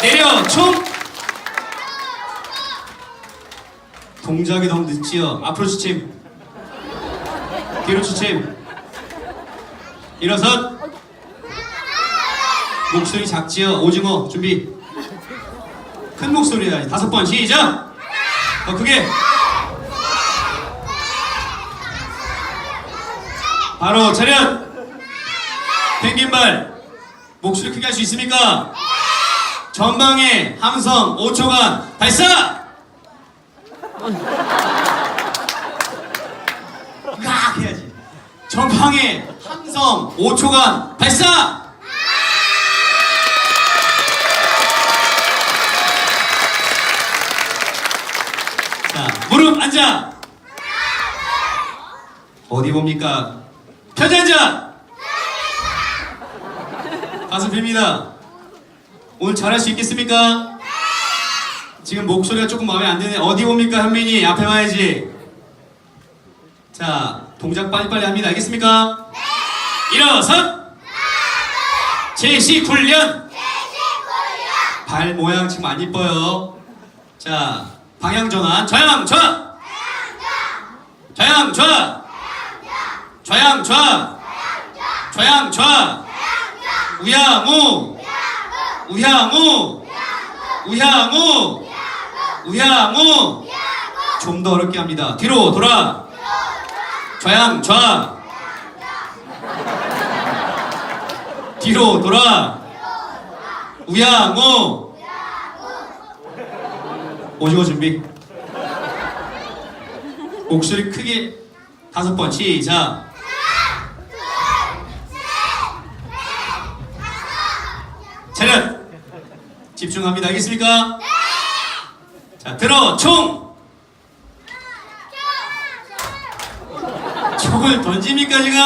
내려 총 동작이 너무 늦지요. 앞으로 추침 뒤로 추침 일어선. 목소리 작지요. 오징어 준비. 큰 목소리야. 다섯 번 시작. 더 크게. 바로 차렷. 펭귄발. 목소리 크게 할 수 있습니까? 전방에 함성 5초간 발사! 으악 해야지 전방에 함성 5초간 발사! 자 무릎 앉아 어디 봅니까? 편지 앉아! 가슴 핍니다. 오늘 잘할 수 있겠습니까? 지금 목소리가 조금 마음에 안 드네. 어디 봅니까, 현민이? 앞에 와야지. 자, 동작 빨리빨리 합니다. 알겠습니까? 일어선! 제시 훈련! 발 모양 지금 안 이뻐요. 자, 방향 전환. 좌양, 좌! 좌양, 좌! 좌양, 좌! 좌양, 좌! 우양 우 우양우. 우양우. 우양우. 좀 더 어렵게 합니다. 뒤로 돌아. 좌양 좌 뒤로 돌아. 우양우. 오징어 준비. 목소리 크게 다섯 번. 시작. 차렷 집중합니다. 알겠습니까? 자 들어 총! 총을 던집니까 지금?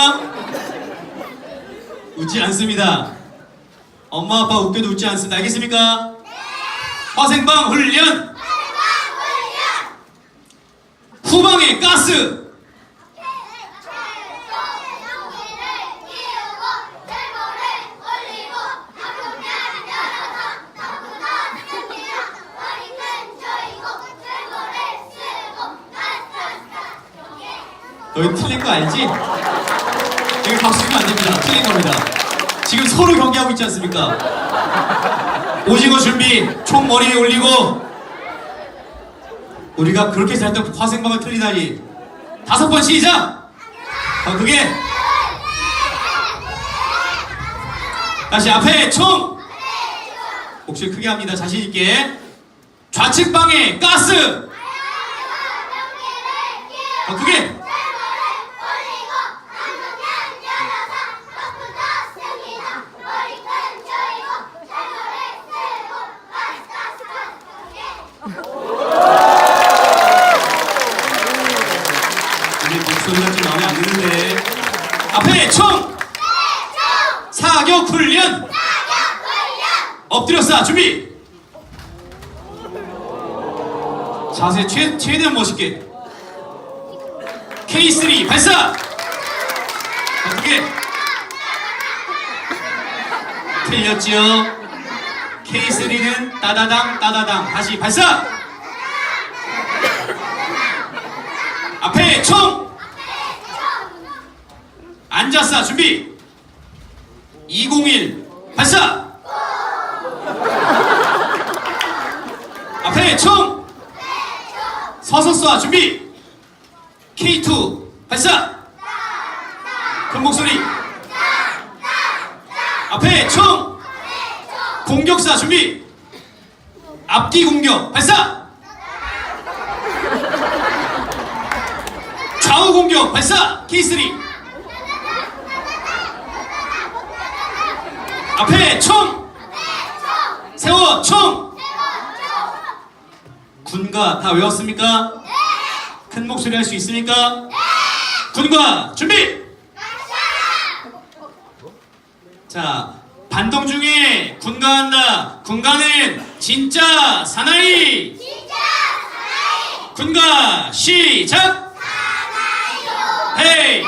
웃지 않습니다. 엄마 아빠 웃겨도 웃지 않습니다. 알겠습니까? 화생방 훈련! 후방에 가스 너희 틀린 거 알지? 여기 박수 주면 안 됩니다. 틀린 겁니다. 지금 서로 경기하고 있지 않습니까? 오징어 준비, 총 머리 위에 올리고 우리가 그렇게 잘했던 화생방을 틀리다니 다섯 번 시작! 더 크게 다시 앞에 총! 목소리 크게 합니다. 자신 있게 좌측 방에 가스! 더 크게 앞에 총! 사격 훈련! 엎드려 쏴 준비! 자세 최, 최대한 멋있게 K3 발사! 어떻게? 틀렸지요? K3는 따다당 따다당 다시 발사! 앞에 총! 앉았어 준비! 201 발사! 앞에 총! 서서 쏴 준비! K2 발사! 큰 목소리! 앞에 총! 공격사 준비! 앞뒤 공격 발사! 좌우 공격 발사 K3 앞에 총! 세워 총! 군가 다 외웠습니까? 큰 목소리 할 수 있습니까? 군가 준비! 자 반동 중에 군가한다. 군가는 진짜 사나이! 군가 시작! 헤이 헤이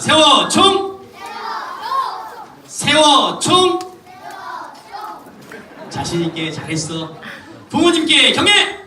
세워 총. 세워 총. 자신 있게 잘했어. 부모님께 경례